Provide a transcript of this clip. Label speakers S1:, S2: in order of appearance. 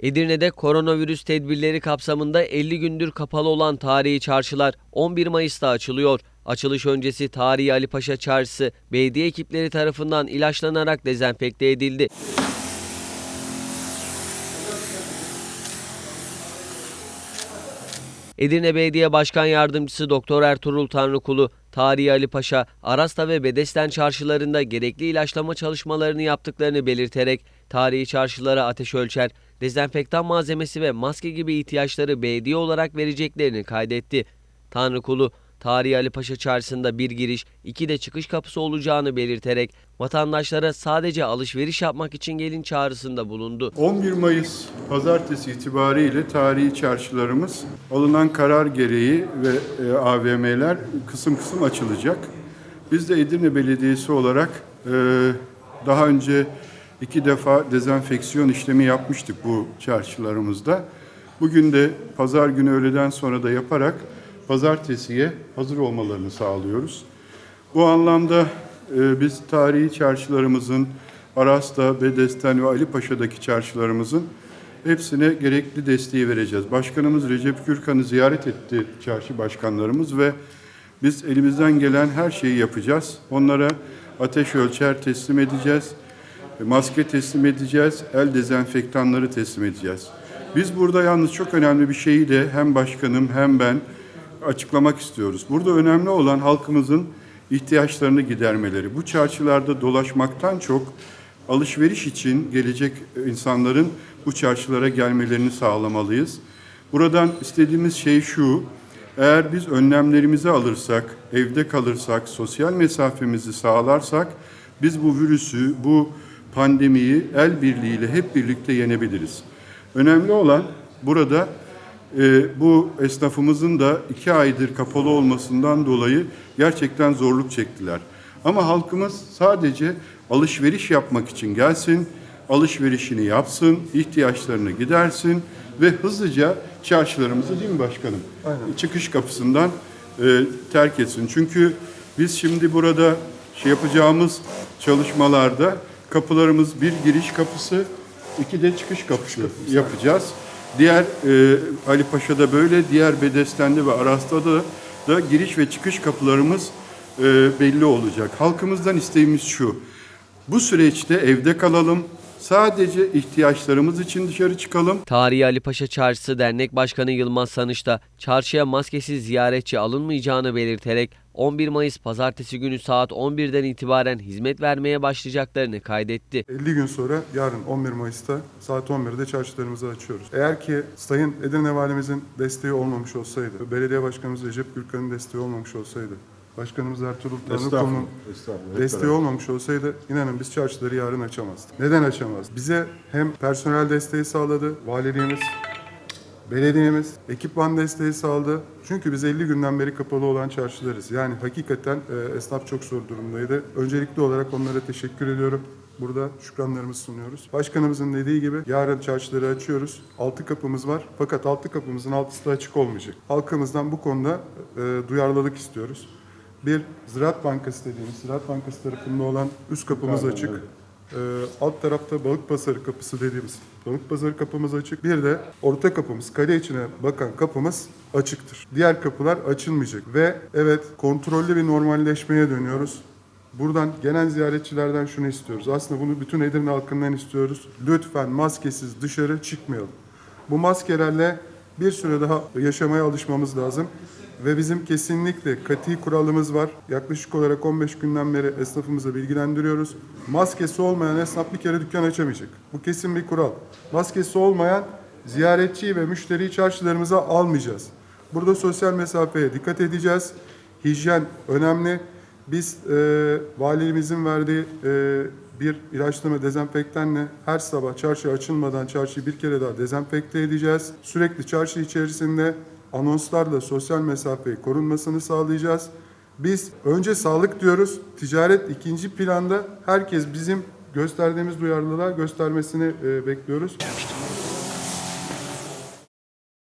S1: Edirne'de koronavirüs tedbirleri kapsamında 50 gündür kapalı olan tarihi çarşılar 11 Mayıs'ta açılıyor. Açılış öncesi Tarihi Ali Paşa Çarşısı belediye ekipleri tarafından ilaçlanarak dezenfekte edildi. Edirne Belediye Başkan Yardımcısı Doktor Ertuğrul Tanrıkulu, Tarihi Ali Paşa, Arasta ve Bedesten çarşılarında gerekli ilaçlama çalışmalarını yaptıklarını belirterek tarihi çarşılara ateş ölçer, dezenfektan malzemesi ve maske gibi ihtiyaçları belediye olarak vereceklerini kaydetti. Tanrıkulu, Tarihi Ali Paşa Çarşısı'nda bir giriş, iki de çıkış kapısı olacağını belirterek vatandaşlara sadece alışveriş yapmak için gelin çağrısında bulundu.
S2: 11 Mayıs pazartesi itibariyle tarihi çarşılarımız alınan karar gereği ve e, AVM'ler kısım kısım açılacak. Biz de Edirne Belediyesi olarak e, daha önce iki defa dezenfeksiyon işlemi yapmıştık bu çarşılarımızda. Bugün de pazar günü öğleden sonra da yaparak pazartesiye hazır olmalarını sağlıyoruz. Bu anlamda e, biz tarihi çarşılarımızın, Aras'ta, Bedesten ve Ali Paşa'daki çarşılarımızın hepsine gerekli desteği vereceğiz. Başkanımız Recep Gürkan'ı ziyaret etti çarşı başkanlarımız ve biz elimizden gelen her şeyi yapacağız. Onlara ateş ölçer teslim edeceğiz, maske teslim edeceğiz, el dezenfektanları teslim edeceğiz. Biz burada yalnız çok önemli bir şeyi de hem başkanım hem ben açıklamak istiyoruz. Burada önemli olan halkımızın ihtiyaçlarını gidermeleri. Bu çarşılarda dolaşmaktan çok alışveriş için gelecek insanların bu çarşılara gelmelerini sağlamalıyız. Buradan istediğimiz şey şu, eğer biz önlemlerimizi alırsak, evde kalırsak, sosyal mesafemizi sağlarsak biz bu virüsü, bu pandemiyi el birliğiyle hep birlikte yenebiliriz. Önemli olan burada e, bu esnafımızın da iki aydır kapalı olmasından dolayı gerçekten zorluk çektiler. Ama halkımız sadece alışveriş yapmak için gelsin, alışverişini yapsın, ihtiyaçlarını gidersin ve hızlıca çarşılarımızı değil mi başkanım? Çıkış kapısından e, terk etsin. Çünkü biz şimdi burada şey yapacağımız çalışmalarda kapılarımız bir giriş kapısı, iki de çıkış kapısı yapacağız. Diğer e, Ali Paşa'da böyle, diğer Bedesten'de ve Aras'ta da, da giriş ve çıkış kapılarımız e, belli olacak. Halkımızdan isteğimiz şu, bu süreçte evde kalalım, sadece ihtiyaçlarımız için dışarı çıkalım.
S1: Tarihi Ali Paşa Çarşısı Dernek Başkanı Yılmaz Sanış da çarşıya maskesiz ziyaretçi alınmayacağını belirterek 11 Mayıs pazartesi günü saat 11'den itibaren hizmet vermeye başlayacaklarını kaydetti.
S3: 50 gün sonra yarın 11 Mayıs'ta saat 11'de çarşılarımızı açıyoruz. Eğer ki Sayın Edirne Valimizin desteği olmamış olsaydı, belediye başkanımız Recep Gürkan'ın desteği olmamış olsaydı, başkanımız Ertuğrul Tanrıkulu'nun desteği olmamış olsaydı inanın biz çarşıları yarın açamazdık. Neden açamaz? Bize hem personel desteği sağladı, valiliğimiz, Belediyemiz ekipman desteği sağladı. Çünkü biz 50 günden beri kapalı olan çarşılarız. Yani hakikaten e, esnaf çok zor durumdaydı. Öncelikli olarak onlara teşekkür ediyorum. Burada şükranlarımızı sunuyoruz. Başkanımızın dediği gibi yarın çarşıları açıyoruz. Altı kapımız var. Fakat altı kapımızın altısı da açık olmayacak. Halkımızdan bu konuda e, duyarlılık istiyoruz. Bir Ziraat Bankası dediğimiz, Ziraat Bankası tarafında olan üst kapımız açık. Ee, alt tarafta balık pazarı kapısı dediğimiz balık pazarı kapımız açık. Bir de orta kapımız, kale içine bakan kapımız açıktır. Diğer kapılar açılmayacak ve evet kontrollü bir normalleşmeye dönüyoruz. Buradan gelen ziyaretçilerden şunu istiyoruz. Aslında bunu bütün Edirne halkından istiyoruz. Lütfen maskesiz dışarı çıkmayalım. Bu maskelerle bir süre daha yaşamaya alışmamız lazım. Ve bizim kesinlikle kati kuralımız var. Yaklaşık olarak 15 günden beri esnafımıza bilgilendiriyoruz. Maskesi olmayan esnaf bir kere dükkan açamayacak. Bu kesin bir kural. Maskesi olmayan ziyaretçiyi ve müşteriyi çarşılarımıza almayacağız. Burada sosyal mesafeye dikkat edeceğiz. Hijyen önemli. Biz e, valimizin verdiği e, bir ilaçlama dezenfektanla her sabah çarşı açılmadan çarşıyı bir kere daha dezenfekte edeceğiz. Sürekli çarşı içerisinde anonslarla sosyal mesafeyi korunmasını sağlayacağız. Biz önce sağlık diyoruz, ticaret ikinci planda herkes bizim gösterdiğimiz duyarlılığa göstermesini e, bekliyoruz.